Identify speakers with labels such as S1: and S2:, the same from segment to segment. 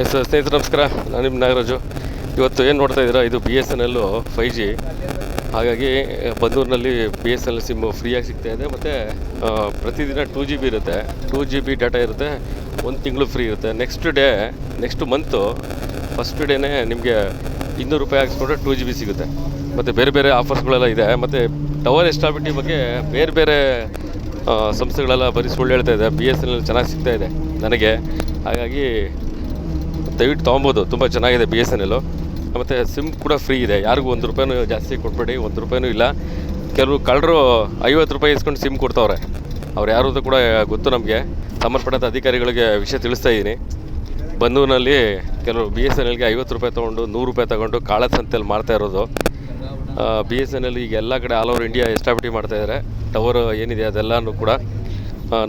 S1: S ಸ್ನೇಹಿತರು, ನಮಸ್ಕಾರ. ನಾನು ನಿಮ್ಮ ನಾಗರಾಜು. ಇವತ್ತು ಏನು ನೋಡ್ತಾ ಇದ್ದೀರಾ? ಇದು B S N L five G ಹಾಗಾಗಿ ಬಂದೂರಿನಲ್ಲಿ B S N L sim ಫ್ರೀಯಾಗಿ ಸಿಗ್ತಾ ಇದೆ. ಮತ್ತು ಪ್ರತಿದಿನ ಟೂ ಜಿ ಬಿ ಇರುತ್ತೆ. ಟೂ ಜಿ ಬಿ ಡಾಟಾ ಇರುತ್ತೆ. ಒಂದು ತಿಂಗಳು ಫ್ರೀ ಇರುತ್ತೆ. Next day next month first ಡೇನೇ ನಿಮಗೆ ಇನ್ನೂರು ರೂಪಾಯಿ ಹಾಕಿಸ್ಕೊಂಡ್ರೆ ಟೂ ಜಿ ಬಿ ಸಿಗುತ್ತೆ. ಮತ್ತು ಬೇರೆ ಬೇರೆ ಆಫರ್ಸ್ಗಳೆಲ್ಲ ಇದೆ. ಮತ್ತು ಟವರ್ ಎಸ್ಟಾಬಿಟಿ ಬಗ್ಗೆ ಬೇರೆ ಬೇರೆ ಸಂಸ್ಥೆಗಳೆಲ್ಲ ಬರೀ ಸುಳ್ಳು ಹೇಳ್ತಾ ಇದೆ. ಬಿ ಎಸ್ ಎನ್ ಎಲ್ ಚೆನ್ನಾಗಿ ಸಿಗ್ತಾ ಇದೆ ನನಗೆ. ಹಾಗಾಗಿ ದಯವಿಟ್ಟು ತೊಗೊಬೋದು. ತುಂಬ ಚೆನ್ನಾಗಿದೆ ಬಿ ಎಸ್ ಎನ್ ಎಲ್ಲು ಮತ್ತು ಸಿಮ್ ಕೂಡ ಫ್ರೀ ಇದೆ. ಯಾರಿಗೂ ಒಂದು ರೂಪಾಯಿನೂ ಜಾಸ್ತಿ ಕೊಟ್ಬೇಡಿ ಒಂದು ರೂಪಾಯಿನೂ ಇಲ್ಲ. ಕೆಲವರು ಕಳ್ಳರು ಐವತ್ತು ರೂಪಾಯಿ ಇಸ್ಕೊಂಡು ಸಿಮ್ ಕೊಡ್ತಾವ್ರೆ. ಅವ್ರು ಯಾರು ಕೂಡ ಗೊತ್ತು ನಮಗೆ. ಸಂಬಂಧಪಟ್ಟಂಥ ಅಧಿಕಾರಿಗಳಿಗೆ ವಿಷಯ ತಿಳಿಸ್ತಾ ಇದ್ದೀನಿ ಬಂದೂರಿನಲ್ಲಿ ಕೆಲವರು ಬಿ ಎಸ್ ಎನ್ ಎಲ್ಗೆ ಐವತ್ತು ರೂಪಾಯಿ ತೊಗೊಂಡು ನೂರು ರೂಪಾಯಿ ತೊಗೊಂಡು ಕಾಳ ಸಂತೆಯಲ್ಲಿ ಮಾಡ್ತಾ ಇರೋದು. ಬಿ ಎಸ್ ಎನ್ ಎಲ್ ಈಗ ಎಲ್ಲ ಕಡೆ ಆಲ್ ಓವರ್ ಇಂಡಿಯಾ ಎಸ್ಟಾಬಿಟಿ ಮಾಡ್ತಾ ಇದ್ದಾರೆ ಟವರ್ ಏನಿದೆ ಅದೆಲ್ಲನೂ ಕೂಡ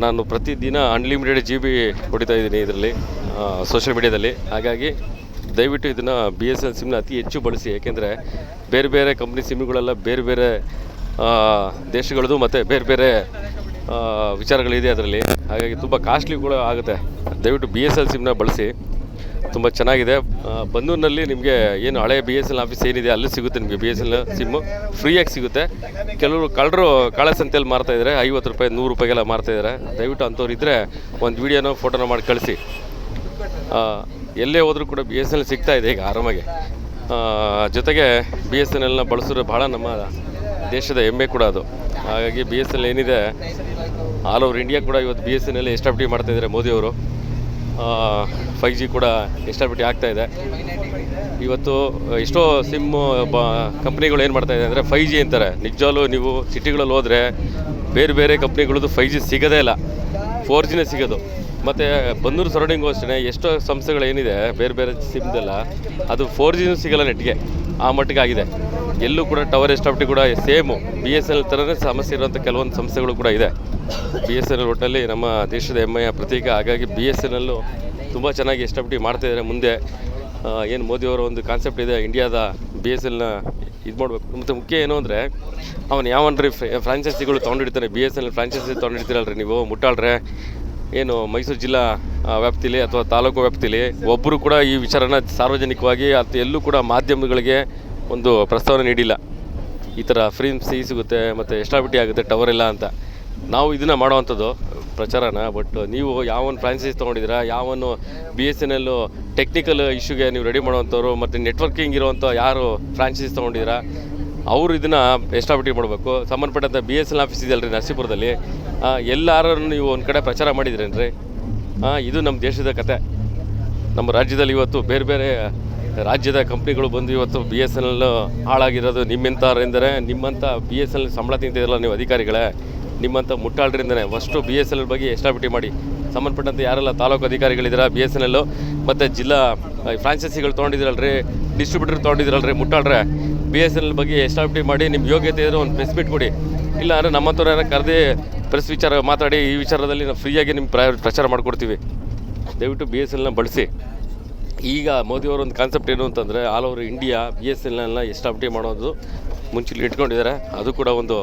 S1: ನಾನು ಪ್ರತಿದಿನ ಅನ್ಲಿಮಿಟೆಡ್ ಜಿ ಬಿ ಹೊಡಿತಾ ಇದ್ದೀನಿ ಇದರಲ್ಲಿ. ಸೋಷಿಯಲ್ ಮೀಡ್ಯಾದಲ್ಲಿ ಹಾಗಾಗಿ ದಯವಿಟ್ಟು ಇದನ್ನು ಬಿ ಎಸ್ ಎನ್ ಸಿಮ್ನ ಅತಿ ಹೆಚ್ಚು ಬಳಸಿ. ಏಕೆಂದರೆ ಬೇರೆ ಬೇರೆ ಕಂಪ್ನಿ ಸಿಮ್ಗಳೆಲ್ಲ ಬೇರೆ ಬೇರೆ ಆ, ದೇಶಗಳದ್ದು ಮತ್ತು ಬೇರೆ ಬೇರೆ ವಿಚಾರಗಳಿದೆ ಅದರಲ್ಲಿ. ಹಾಗಾಗಿ ತುಂಬ ಕಾಸ್ಟ್ಲಿ ಕೂಡ ಆಗುತ್ತೆ. ದಯವಿಟ್ಟು ಬಿ ಎಸ್ ಎಲ್ ಸಿಮ್ನ ಬಳಸಿ. ತುಂಬ ಚೆನ್ನಾಗಿದೆ. ಬಂದೂರಿನಲ್ಲಿ ನಿಮಗೆ ಏನು ಹಳೆ ಬಿ ಎಸ್ ಎಲ್ ಆಫೀಸ್ ಏನಿದೆ ಅಲ್ಲಿ ಸಿಗುತ್ತೆ ನಿಮಗೆ ಬಿ ಎಸ್ ಎಲ್ ಸಿಮ್ಮು ಫ್ರೀಯಾಗಿ ಸಿಗುತ್ತೆ. ಕೆಲವರು ಕಳ್ಳರು ಕಾಳೆ ಸಂತೆಯಲ್ಲಿ ಇದ್ದಾರೆ. ಐವತ್ತು ರೂಪಾಯಿ ನೂರು ರೂಪಾಯಿಗೆಲ್ಲ ಮಾರ್ತಾಯಿದ್ದಾರೆ ದಯವಿಟ್ಟು ಅಂಥವ್ರು ಇದ್ದರೆ ಒಂದು ವೀಡಿಯೋನೋ ಫೋಟೋನ ಮಾಡಿ ಕಳಿಸಿ. ಎಲ್ಲೇ ಹೋದರೂ ಕೂಡ ಬಿ ಎಸ್ ಎನ್ ಎಲ್ ಸಿಗ್ತಾ ಇದೆ ಈಗ ಆರಾಮಾಗಿ. ಜೊತೆಗೆ ಬಿ ಎಸ್ ಎನ್ ಎಲ್ನ ಬಳಸಿದ್ರೆ ಭಾಳ ನಮ್ಮ ದೇಶದ ಹೆಮ್ಮೆ ಕೂಡ ಅದು. ಹಾಗಾಗಿ ಬಿ ಎಸ್ ಎಲ್ ಏನಿದೆ ಆಲ್ ಓವರ್ ಇಂಡಿಯಾ ಕೂಡ ಇವತ್ತು B S N L establish ಮಾಡ್ತಾ ಇದ್ದಾರೆ ಮೋದಿಯವರು ಫೈ ಜಿ ಕೂಡ ಎಸ್ಟಾಬಿಟಿ ಆಗ್ತಾ ಇದೆ. ಇವತ್ತು ಎಷ್ಟೋ ಸಿಮ್ ಬ ಕಂಪ್ನಿಗಳು ಏನು ಮಾಡ್ತಾ ಇದೆ ಅಂದರೆ ಫೈ ಜಿ ಅಂತಾರೆ. ನಿಜವಾಗ್ಲೂ ನೀವು ಸಿಟಿಗಳಲ್ಲಿ ಹೋದರೆ ಬೇರೆ ಬೇರೆ ಕಂಪ್ನಿಗಳದ್ದು ಫೈ ಜಿ ಸಿಗೋದೇ ಇಲ್ಲ. ಫೋರ್ ಜಿನೇ ಸಿಗೋದು. ಮತ್ತು ಬಂದೂರು ಸರೌಂಡಿಂಗು ಅಷ್ಟೇ ಎಷ್ಟೋ ಸಂಸ್ಥೆಗಳು ಏನಿದೆ, ಬೇರೆ ಬೇರೆ ಸಿಮ್ದೆಲ್ಲ, ಅದು ಫೋರ್ ಜಿನೂ ಸಿಗಲ್ಲ ನೆಟ್ಗೆ ಆ ಮಟ್ಟಿಗೆ ಆಗಿದೆ. ಎಲ್ಲೂ ಕೂಡ ಟವರ್ ಎಸ್ಟಾಬಿಟಿ ಕೂಡ same B S N L ಥರನೇ ಸಮಸ್ಯೆ ಇರುವಂಥ ಕೆಲವೊಂದು ಸಂಸ್ಥೆಗಳು ಕೂಡ ಇದೆ. ಬಿ ಎಸ್ ಎನ್ ಎಲ್ ಒಟ್ಟಲ್ಲಿ ನಮ್ಮ ದೇಶದ ಹೆಮ್ಮೆಯ ಪ್ರತೀಕ, ಹಾಗಾಗಿ ಬಿ ಎಸ್ ಎನ್ ಎಲ್ಲು ತುಂಬ ಚೆನ್ನಾಗಿ ಎಸ್ಟಾಬಿಟಿ ಮಾಡ್ತಾಯಿದ್ದಾರೆ ಮುಂದೆ. ಏನು ಮೋದಿಯವರ ಒಂದು ಕಾನ್ಸೆಪ್ಟ್ ಇದೆ ಇಂಡಿಯಾದ ಬಿ ಎಸ್ ಎಲ್ನ ಇದು ಮಾಡಬೇಕು. ಮತ್ತು ಮುಖ್ಯ ಏನು ಅಂದರೆ, ಅವನು ಯಾವನ್ರಿ ಫ್ರಾಂಚೈಸಿಗಳು ತೊಗೊಂಡಿರ್ತಾನೆ ಬಿ ಎಸ್ ಎಲ್ ಫ್ರಾಂಚೈಸಿ ತೊಗೊಂಡಿರ್ತೀರಲ್ರಿ ನೀವು, ಮುಟ್ಟಾಳ್ರೆ. ಏನು ಮೈಸೂರು ಜಿಲ್ಲಾ ವ್ಯಾಪ್ತಿಲಿ ಅಥವಾ ತಾಲೂಕು ವ್ಯಾಪ್ತಿಲಿ ಒಬ್ಬರು ಕೂಡ ಈ ವಿಚಾರನ ಸಾರ್ವಜನಿಕವಾಗಿ ಅಥವಾ ಎಲ್ಲೂ ಕೂಡ ಮಾಧ್ಯಮಗಳಿಗೆ ಒಂದು ಪ್ರಸ್ತಾವನೆ ನೀಡಿಲ್ಲ. ಈ ಥರ ಫ್ರೀಮ್ ಸಿಹಿ ಸಿಗುತ್ತೆ ಮತ್ತು ಎಸ್ಟಾಬಿಟಿ ಆಗುತ್ತೆ ಟವರ್ ಇಲ್ಲ ಅಂತ. ನಾವು ಇದನ್ನು ಮಾಡೋವಂಥದ್ದು ಪ್ರಚಾರನ ಬಟ್ ನೀವು ಯಾವೊಂದು ಫ್ರಾಂಚೈಸ್ ತೊಗೊಂಡಿದ್ದೀರಾ, ಯಾವನು B S N L technical ಇಶ್ಯೂಗೆ ನೀವು ರೆಡಿ ಮಾಡೋವಂಥವ್ರು, ಮತ್ತು ನೆಟ್ವರ್ಕಿಂಗ್ ಇರುವಂಥ ಯಾರು ಫ್ರಾಂಚೈಸ್ ತೊಗೊಂಡಿದ್ದೀರಾ ಅವರು ಇದನ್ನು ಎಸ್ಟಾಬಿಟಿ ಮಾಡಬೇಕು. ಸಂಬಂಧಪಟ್ಟಂಥ ಬಿ ಎಸ್ ಎಲ್ ಆಫೀಸ್ ಇದೆಯಲ್ರಿ ನರಸೀಪುರದಲ್ಲಿ. ಎಲ್ಲರೂ ನೀವು ಒಂದು ಕಡೆ ಪ್ರಚಾರ ಮಾಡಿದ್ರೇನ್ರಿ? ಇದು ನಮ್ಮ ದೇಶದ ಕತೆ. ನಮ್ಮ ರಾಜ್ಯದಲ್ಲಿ ಇವತ್ತು ಬೇರೆ ಬೇರೆ ರಾಜ್ಯದ ಕಂಪ್ನಿಗಳು ಬಂದು ಇವತ್ತು ಬಿ ಎಸ್ ಎನ್ ಎಲ್ ಹಾಳಾಗಿರೋದು ನಿಮ್ಮಿಂಥವ್ರೆಂದರೆ ನಿಮ್ಮಂಥ ಬಿ ಎಸ್ ಎಲ್ ಸಂಬಳ ತಿಂತಿದ್ರಲ್ಲ ನೀವು ಅಧಿಕಾರಿಗಳೇ. ನಿಮ್ಮಂಥ ಮುಟ್ಟಾಳ್ರಿಂದನೇ ಫಸ್ಟು ಬಿ ಎಸ್ ಎಲ್ ಬಗ್ಗೆ ಎಸ್ಟಾಬಿಟಿ ಮಾಡಿ. ಸಂಬಂಧಪಟ್ಟಂಥ ಯಾರೆಲ್ಲ ತಾಲೂಕು ಅಧಿಕಾರಿಗಳಿದ್ದೀರಾ ಬಿ ಎಸ್ ಎನ್ ಎಲ್ಲು ಮತ್ತು ಜಿಲ್ಲಾ ಫ್ರಾಂಚೈಸಿಗಳು ತೊಗೊಂಡಿದ್ದೀರಲ್ರಿ? ಡಿಸ್ಟ್ರಿಬ್ಯೂಟರ್ ತೊಗೊಂಡಿದ್ದೀರಲ್ರಿ? ಮುಟ್ಟಾಳ್ರೆ? ಬಿ ಎಸ್ ಎಲ್ ಬಗ್ಗೆ ಎಸ್ಟಾಬ್ಲಿ ಮಾಡಿ ನಿಮ್ಮ ಯೋಗ್ಯತೆ ಇದ್ದರೆ ಒಂದು ಪ್ರೆಸ್ ಮೀಟ್ ಕೊಡಿ. ಇಲ್ಲ ಅಂದರೆ ನಮ್ಮಂಥವ್ರ ಕರೆದೇ ಪ್ರೆಸ್ ವಿಚಾರ ಮಾತಾಡಿ, ಈ ವಿಚಾರದಲ್ಲಿ ನಾವು ಫ್ರೀಯಾಗಿ ನಿಮ್ಮ ಪ್ರ ಪ್ರಚಾರ ಮಾಡಿಕೊಡ್ತೀವಿ. ದಯವಿಟ್ಟು ಬಿ ಎಸ್ ಎಲ್ನ ಬಳಸಿ. ಈಗ ಮೋದಿಯವರ ಒಂದು ಕಾನ್ಸೆಪ್ಟ್ ಏನು ಅಂತಂದರೆ all over India B S ಎಲ್ನೆಲ್ಲ ಎಸ್ಟಾಬ್ಲಿ ಮಾಡೋದು ಮುಂಚೆ ಇಟ್ಕೊಂಡಿದ್ದಾರೆ. ಅದು ಕೂಡ ಒಂದು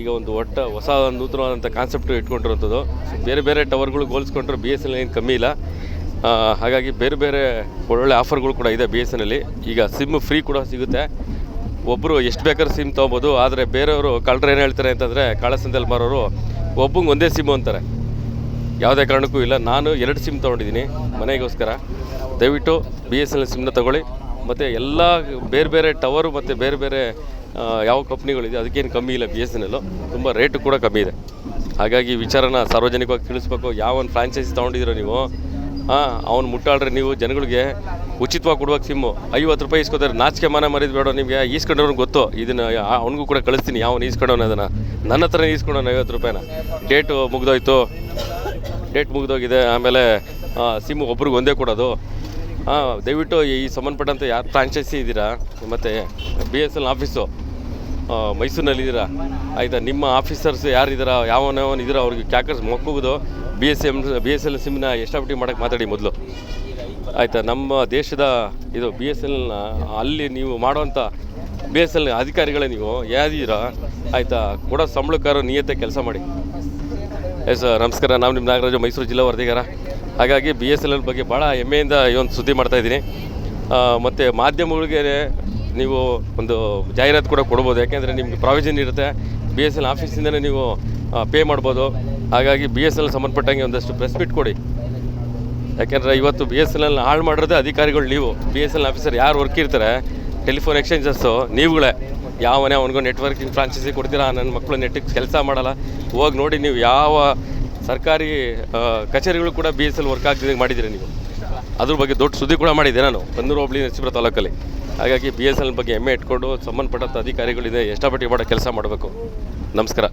S1: ಈಗ ಒಂದು ಒಟ್ಟ ಹೊಸ ನೂತನವಾದಂಥ ಕಾನ್ಸೆಪ್ಟ್ ಇಟ್ಕೊಂಡಿರೋಂಥದ್ದು. ಬೇರೆ ಬೇರೆ ಟವರ್ಗಳು ಹೋಲಿಸ್ಕೊಂಡ್ರೆ ಬಿ ಎಸ್ ಎಲ್ ಏನು ಕಮ್ಮಿ ಇಲ್ಲ. ಹಾಗಾಗಿ ಬೇರೆ ಬೇರೆ ಒಳ್ಳೊಳ್ಳೆ ಆಫರ್ಗಳು ಕೂಡ ಇದೆ ಬಿ ಎಸ್ ಎನ್ನಲ್ಲಿ ಈಗ ಸಿಮ್ ಫ್ರೀ ಕೂಡ ಸಿಗುತ್ತೆ. ಒಬ್ಬರು ಎಷ್ಟು ಬೇಕಾದ್ರೂ ಸಿಮ್ ತೊಗೋಬೋದು. ಆದರೆ ಬೇರೆಯವರು ಕಳ್ಳರು ಏನು ಹೇಳ್ತಾರೆ ಅಂತಂದರೆ ಕಾಳಸಂದಲ್ಲಿ ಮಾರೋರು ಒಬ್ಬಂಗೆ ಒಂದೇ ಸಿಮ್ಮು ಅಂತಾರೆ. ಯಾವುದೇ ಕಾರಣಕ್ಕೂ ಇಲ್ಲ. ನಾನು ಎರಡು ಸಿಮ್ ತೊಗೊಂಡಿದ್ದೀನಿ ಮನೆಗೋಸ್ಕರ. ದಯವಿಟ್ಟು ಬಿ ಎಸ್ ಎನ್ ಎಲ್ ಸಿಮ್ನ ತೊಗೊಳ್ಳಿ. ಮತ್ತು ಎಲ್ಲ ಬೇರೆ ಬೇರೆ ಟವರು ಮತ್ತು ಬೇರೆ ಬೇರೆ ಯಾವ ಕಂಪ್ನಿಗಳಿದೆ ಅದಕ್ಕೇನು ಕಮ್ಮಿ ಇಲ್ಲ ಬಿ ಎಸ್ ಎನ್ ಎಲ್ಲು ತುಂಬ ರೇಟು ಕೂಡ ಕಮ್ಮಿ ಇದೆ. ಹಾಗಾಗಿ ವಿಚಾರನ ಸಾರ್ವಜನಿಕವಾಗಿ ತಿಳಿಸ್ಬೇಕು. ಯಾವ ಒಂದು ಫ್ರಾಂಚೈಸಿ ತೊಗೊಂಡಿದ್ದೀರೋ ನೀವು ಹಾಂ, ಅವ್ನು ಮುಟ್ಟಾಳ್ರಿ ನೀವು ಜನಗಳಿಗೆ ಉಚಿತವಾಗಿ ಕೊಡುವಾಗ ಸಿಮ್ಮು. ಐವತ್ತು ರೂಪಾಯಿ ಇಸ್ಕೋತಾರೆ ನಾಚಿಕೆ ಮಾನ ಮರಿದು ಬೇಡ ನಿಮಗೆ. ಈಸ್ಕೊಂಡವ್ರಿಗೆ ಗೊತ್ತು. ಇದನ್ನು ಅವ್ನಿಗೂ ಕೂಡ ಕಳಿಸ್ತೀನಿ. ಯಾವನು ಈಸ್ಕೊಂಡವನ ಅದನ್ನು? ನನ್ನ ಹತ್ರ ಈಸ್ಕೊಂಡವನು ಐವತ್ತು ರೂಪಾಯಿನ. ಡೇಟು ಮುಗ್ದೋಯ್ತು. ಡೇಟ್ ಮುಗ್ದೋಗಿದೆ. ಆಮೇಲೆ ಸಿಮ್ಮು ಒಬ್ರಿಗೆ ಒಂದೇ ಕೊಡೋದು. ಹಾಂ ದಯವಿಟ್ಟು ಈ ಸಂಬಂಧಪಟ್ಟಂತೆ ಯಾರು ಫ್ರಾಂಚೈಸಿ ಇದ್ದೀರಾ? ಮತ್ತು ಬಿ ಎಸ್ ಎಲ್ ಆಫೀಸು ಮೈಸೂರಿನಲ್ಲಿದ್ದೀರಾ? ಆಯಿತಾ? ನಿಮ್ಮ ಆಫೀಸರ್ಸ್ ಯಾರಿದ್ದೀರಾ? ಯಾವನವನ್ ಇದ್ದೀರಾ? ಅವ್ರಿಗೆ ಕ್ಯಾಕರ್ಸ್ ಮೊಕ್ಕುವುದು B S M B S L ಸಿಮ್ನ establish ಮಾಡೋಕ್ಕೆ ಮಾತಾಡಿ ಮೊದಲು? ಆಯಿತಾ, ನಮ್ಮ ದೇಶದ ಇದು ಬಿ ಎಸ್ ಎಲ್ನ ಅಲ್ಲಿ ನೀವು ಮಾಡುವಂಥ ಬಿ ಎಸ್ ಎಲ್ ಅಧಿಕಾರಿಗಳೇ ನೀವು ಯಾವ್ದಿರಾ ಆಯಿತಾ, ಕೂಡ ಸಂಬಳಕ್ಕಾರು ನಿಯತ್ತೆ ಕೆಲಸ ಮಾಡಿ. ಎಸ್, ನಮಸ್ಕಾರ, ನಾವು ನಿಮ್ಮ ನಾಗರಾಜು, ಮೈಸೂರು ಜಿಲ್ಲಾ ವರದಿಗಾರ. ಹಾಗಾಗಿ ಬಿ ಎಸ್ ಎಲ್ ಎಲ್ ಬಗ್ಗೆ ಭಾಳ ಹೆಮ್ಮೆಯಿಂದ ಈ ಒಂದು ಸುದ್ದಿ ಮಾಡ್ತಾಯಿದ್ದೀನಿ ಮತ್ತು ಮಾಧ್ಯಮಗಳಿಗೆ ನೀವು ಒಂದು ಜಾಹೀರಾತು ಕೂಡ ಕೊಡ್ಬೋದು, ಯಾಕೆಂದರೆ ನಿಮಗೆ ಪ್ರಾವಿಷನ್ ಇರುತ್ತೆ. ಬಿ ಎಸ್ ಎಲ್ ಆಫೀಸಿಂದಲೇ ನೀವು ಪೇ ಮಾಡ್ಬೋದು. ಹಾಗಾಗಿ ಬಿ ಎಸ್ ಎಲ್ ಸಂಬಂಧಪಟ್ಟಂಗೆ ಒಂದಷ್ಟು ಪ್ರೆಸ್ ಬಿಟ್ ಕೊಡಿ. ಯಾಕೆಂದರೆ ಇವತ್ತು ಬಿ ಎಸ್ ಎಲ್ ಎಲ್ ಹಾಳು ಮಾಡಿರೋದೇ ಅಧಿಕಾರಿಗಳು, ನೀವು. ಬಿ ಎಸ್ ಎಲ್ ಆಫೀಸರ್ ಯಾರು ವರ್ಕ್ ಇರ್ತಾರೆ ಟೆಲಿಫೋನ್ ಎಕ್ಸ್ಚೇಂಜಸ್ಸು ನೀವುಗಳೇ. ಯಾವನೇ ಅವನಿಗೂ ನೆಟ್ವರ್ಕಿಂಗ್ ಫ್ರಾಂಚೈಸಿ ಕೊಡ್ತೀರಾ, ನನ್ನ ಮಕ್ಕಳು ನೆಟ್ಟಿಗೆ ಕೆಲಸ ಮಾಡಲ್ಲ. ಹೋಗಿ ನೋಡಿ ನೀವು ಯಾವ ಸರ್ಕಾರಿ ಕಚೇರಿಗಳು ಕೂಡ ಬಿ ಎಸ್ ಎಲ್ ವರ್ಕ್ ಆಗ್ತಿದೆ ಮಾಡಿದ್ದೀರಿ ನೀವು. ಅದ್ರ ಬಗ್ಗೆ ದೊಡ್ಡ ಸುದ್ದಿ ಕೂಡ ಮಾಡಿದ್ದೆ ನಾನು ಬಂದೂರು ಹೋಬಳಿ ನರಸೀಪುರ ತಾಲೂಕಲ್ಲಿ. ಹಾಗಾಗಿ ಬಿ ಎಸ್ ಎಲ್ ಬಗ್ಗೆ ಹೆಮ್ಮೆ ಇಟ್ಕೊಂಡು ಸಂಬಂಧಪಟ್ಟಂಥ ಅಧಿಕಾರಿಗಳಿದೆ, ಎಷ್ಟಪಟ್ಟು ಮಾಡೋ ಕೆಲಸ ಮಾಡಬೇಕು. ನಮಸ್ಕಾರ.